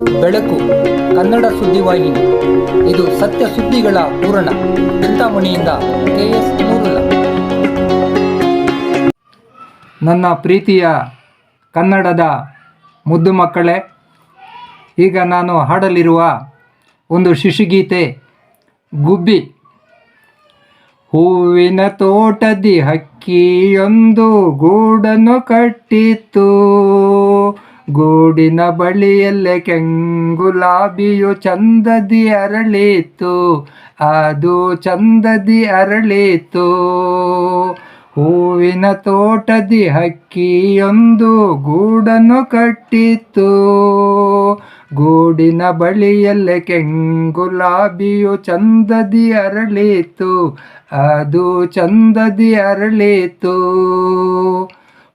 ಬೆಳಕು, ಕನ್ನಡ ಸುದ್ದಿವಾಹಿನಿ ಇದು ಸತ್ಯ ಸುದ್ದಿಗಳ ಪೂರಣ ಚಿಂತಾಮಣಿಯಿಂದ ಕೆ ಎಸ್ ನೂರುಲ್ಲ ನನ್ನ ಪ್ರೀತಿಯ ಕನ್ನಡದ ಮುದ್ದು ಮಕ್ಕಳೇ, ಈಗ ನಾನು ಹಾಡಲಿರುವ ಒಂದು ಶಿಶುಗೀತೆ, ಗುಬ್ಬಿ. ಹೂವಿನ ತೋಟದಿ ಹಕ್ಕಿಯೊಂದು ಗೂಡನ್ನು ಕಟ್ಟಿತ್ತು. ಗೂಡಿನ ಬಳಿಯಲ್ಲೇ ಕೆಂಗುಲಾಬಿಯು ಚಂದದಿ ಅರಳಿತು, ಅದು ಚಂದದಿ ಅರಳಿತು. ಹೂವಿನ ತೋಟದಿ ಹಕ್ಕಿಯೊಂದು ಗೂಡನ್ನು ಕಟ್ಟಿತು, ಗೂಡಿನ ಬಳಿಯಲ್ಲೇ ಕೆಂಗುಲಾಬಿಯು ಚಂದದಿ ಅರಳಿತು, ಅದು ಚಂದದಿ ಅರಳಿತು.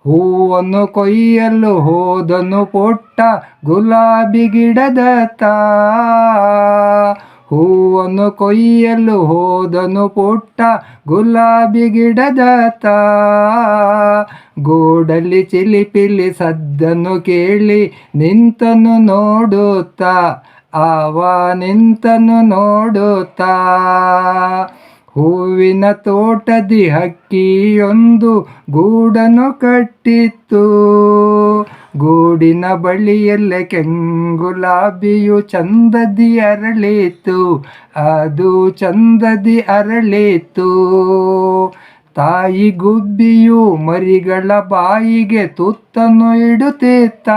ಹೂವನ್ನು ಕೊಯ್ಯಲು ಹೋದನು ಪೊಟ್ಟ ಗುಲಾಬಿ ಗಿಡದತ್ತ ಹೂವನ್ನು ಕೊಯ್ಯಲು ಹೋದನು ಪುಟ್ಟ ಗುಲಾಬಿ ಗಿಡದತ್ತ ಗೋಡಲ್ಲಿ ಚಿಲಿಪಿಲಿ ಸದ್ದನ್ನು ಕೇಳಿ ನಿಂತನು ನೋಡುತ್ತ. ಆವ ನಿಂತನು ನೋಡುತ್ತಾ. ಹೂವಿನ ತೋಟದಿ ಹಕ್ಕಿಯೊಂದು ಗೂಡನ್ನು ಕಟ್ಟಿತ್ತು. ಗೂಡಿನ ಬಳಿಯಲ್ಲೇ ಕೆಂಗುಲಾಬಿಯು ಚಂದದಿ ಅರಳಿತು ಅದು ಚಂದದಿ ಅರಳಿತು ತಾಯಿ ಗುಬ್ಬಿಯು ಮರಿಗಳ ಬಾಯಿಗೆ ತುತ್ತನ್ನು ಇಡುತ್ತಿತ್ತ.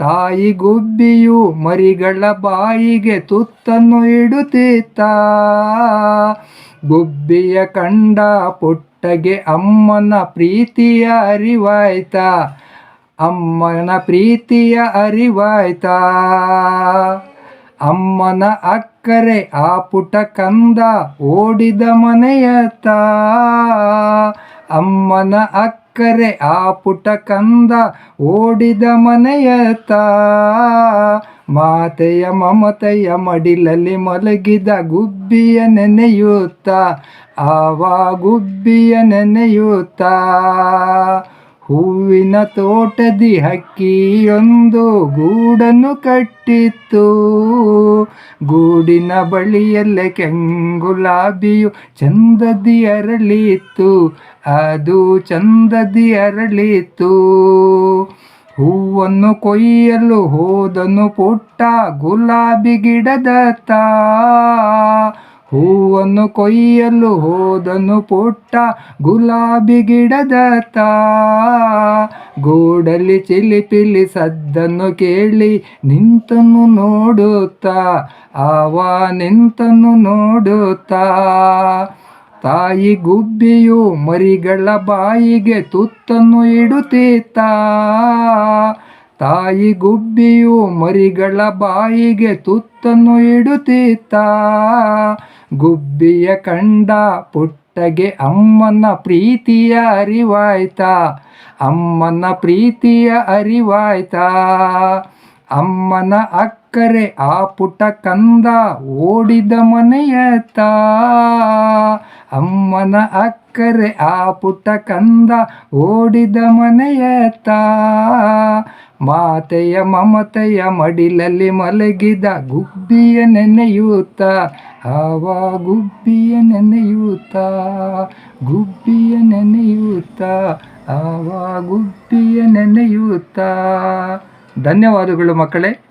ತಾಯಿ ಗುಬ್ಬಿಯು ಮರಿಗಳ ಬಾಯಿಗೆ ತುತ್ತನ್ನು ಇಡುತ್ತಿತ್ತ. ಗುಬ್ಬಿಯ ಕಂಡ ಪುಟ್ಟಗೆ ಅಮ್ಮನ ಪ್ರೀತಿಯ ಅರಿವಾಯ್ತ. ಅಮ್ಮನ ಪ್ರೀತಿಯ ಅರಿವಾಯ್ತ. ಅಮ್ಮನ ಅಕ್ಕರೆ ಆ ಪುಟ ಕಂದ ಓಡಿದ ಮನೆಯತ್ತ. ಅಮ್ಮನ ಅಕ್ಕರೆ ಆ ಪುಟ ಕಂದ ಓಡಿದ ಮನೆಯತ್ತ ಮಾತೆಯ ಮಮತೆಯ ಮಡಿಲಲ್ಲಿ ಮಲಗಿದ ಗುಬ್ಬಿಯ ನೆನೆಯುತ್ತ. ಆವ ಗುಬ್ಬಿಯ ನೆನೆಯುತ್ತ. ಹೂವಿನ ತೋಟದಿ ಹಕ್ಕಿಯೊಂದು ಗೂಡನ್ನು ಕಟ್ಟಿತ್ತು. ಗೂಡಿನ ಬಳಿಯಲ್ಲೇ ಕೆಂಗುಲಾಬಿಯು ಚಂದದಿ ಅರಳಿತ್ತು. ಅದು ಚಂದದಿ ಅರಳಿತು ಹೂವನ್ನು ಕೊಯ್ಯಲು ಹೋದನು ಪುಟ್ಟ ಗುಲಾಬಿ ಗಿಡದತ್ತ. ಹೂವನ್ನು ಕೊಯ್ಯಲು ಹೋದನು ಪುಟ್ಟ ಗುಲಾಬಿ ಗಿಡದ ಗೂಡಲ್ಲಿ ಚಿಲಿಪಿಲಿ ಸದ್ದನ್ನು ಕೇಳಿ ನಿಂತನು ನೋಡುತ್ತಾ, ಆವ ನಿಂತನ್ನು ನೋಡುತ್ತಾ. ತಾಯಿ ಗುಬ್ಬಿಯು ಮರಿಗಳ ಬಾಯಿಗೆ ತುತ್ತನ್ನು ಇಡುತ್ತಿತ್ತ ತಾಯಿ ಗುಬ್ಬಿಯು ಮರಿಗಳ ಬಾಯಿಗೆ ತುತ್ತನ್ನು ಇಡುತ್ತಿತ್ತ. ಗುಬ್ಬಿಯ ಕಂಡ ಪುಟ್ಟಗೆ ಅಮ್ಮನ ಪ್ರೀತಿಯ ಅರಿವಾಯ್ತ. ಅಮ್ಮನ ಪ್ರೀತಿಯ ಅರಿವಾಯ್ತ. ಅಮ್ಮನ ಅಕ್ಕರೆ ಆ ಪುಟ ಕಂದ ಓಡಿದ ಮನೆಯತ್ತ. ಅಮ್ಮನ ಅಕ್ಕರೆ ಆ ಪುಟ ಕಂದ ಓಡಿದ ಮನೆಯತ್ತ. ಮಾತೆಯ ಮಮತೆಯ ಮಡಿಲಲ್ಲಿ ಮಲಗಿದ ಗುಬ್ಬಿಯ ನೆನೆಯೂತ ಆವ ಗುಬ್ಬಿಯ ನೆನೆಯೂತ ಗುಬ್ಬಿಯ ನೆನೆಯೂತ ಆವ ಗುಬ್ಬಿಯ ನೆನೆಯೂತ. ಧನ್ಯವಾದಗಳು ಮಕ್ಕಳೇ.